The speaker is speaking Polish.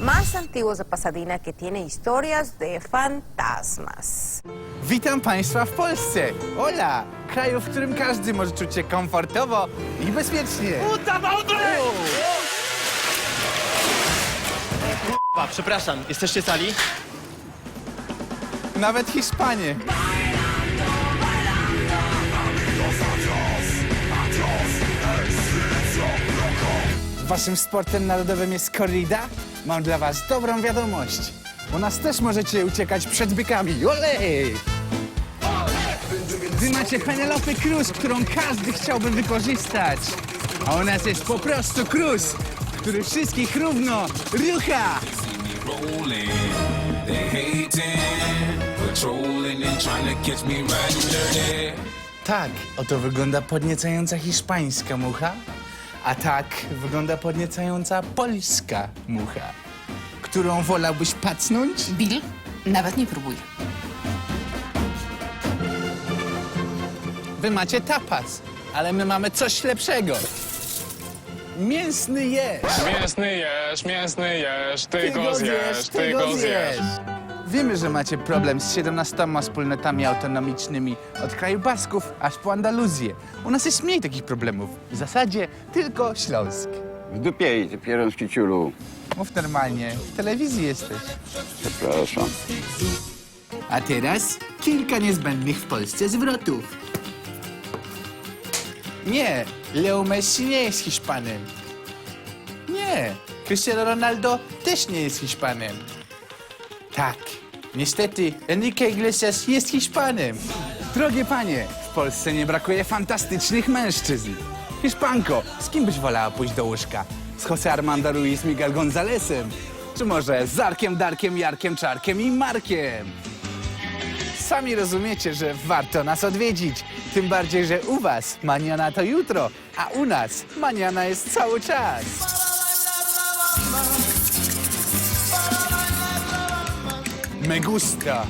más antiguos de Pasadena que tiene historias de fantasmas. Witam Państwa w Polsce. Ola, kraju, w którym każdy może czuć się komfortowo i bezpiecznie. A, przepraszam, jesteście sali? Nawet Hiszpanie. Waszym sportem narodowym jest korrida? Mam dla was dobrą wiadomość. U nas też możecie uciekać przed bykami. Olej! Wy macie Penelope Cruz, którą każdy chciałby wykorzystać. A u nas jest po prostu Cruz, który wszystkich równo rucha. Tak, oto wygląda podniecająca hiszpańska mucha, a tak wygląda podniecająca polska mucha. Którą wolałbyś pacnąć? Bill, nawet nie próbuj. Wy macie tapas, ale my mamy coś lepszego. Mięsny jesz. Mięsny jesz, mięsny jesz, ty, go zjesz, ty go zjesz. Wiemy, że macie problem z 17 wspólnotami autonomicznymi od kraju Basków aż po Andaluzję. U nas jest mniej takich problemów. W zasadzie tylko Śląsk. W dupie i ty ciulu. Mów normalnie, w telewizji jesteś. Przepraszam. A teraz kilka niezbędnych w Polsce zwrotów. Nie, Leo Messi nie jest Hiszpanem. Nie, Cristiano Ronaldo też nie jest Hiszpanem. Tak, niestety Enrique Iglesias jest Hiszpanem. Drogie panie, w Polsce nie brakuje fantastycznych mężczyzn. Hiszpanko, z kim byś wolała pójść do łóżka? Z Jose Armando Ruiz Miguel Gonzalesem? Czy może z Arkiem, Darkiem, Jarkiem, Czarkiem i Markiem? Sami rozumiecie, że warto nas odwiedzić. Tym bardziej, że u was maniana to jutro, a u nas maniana jest cały czas. Me gusta.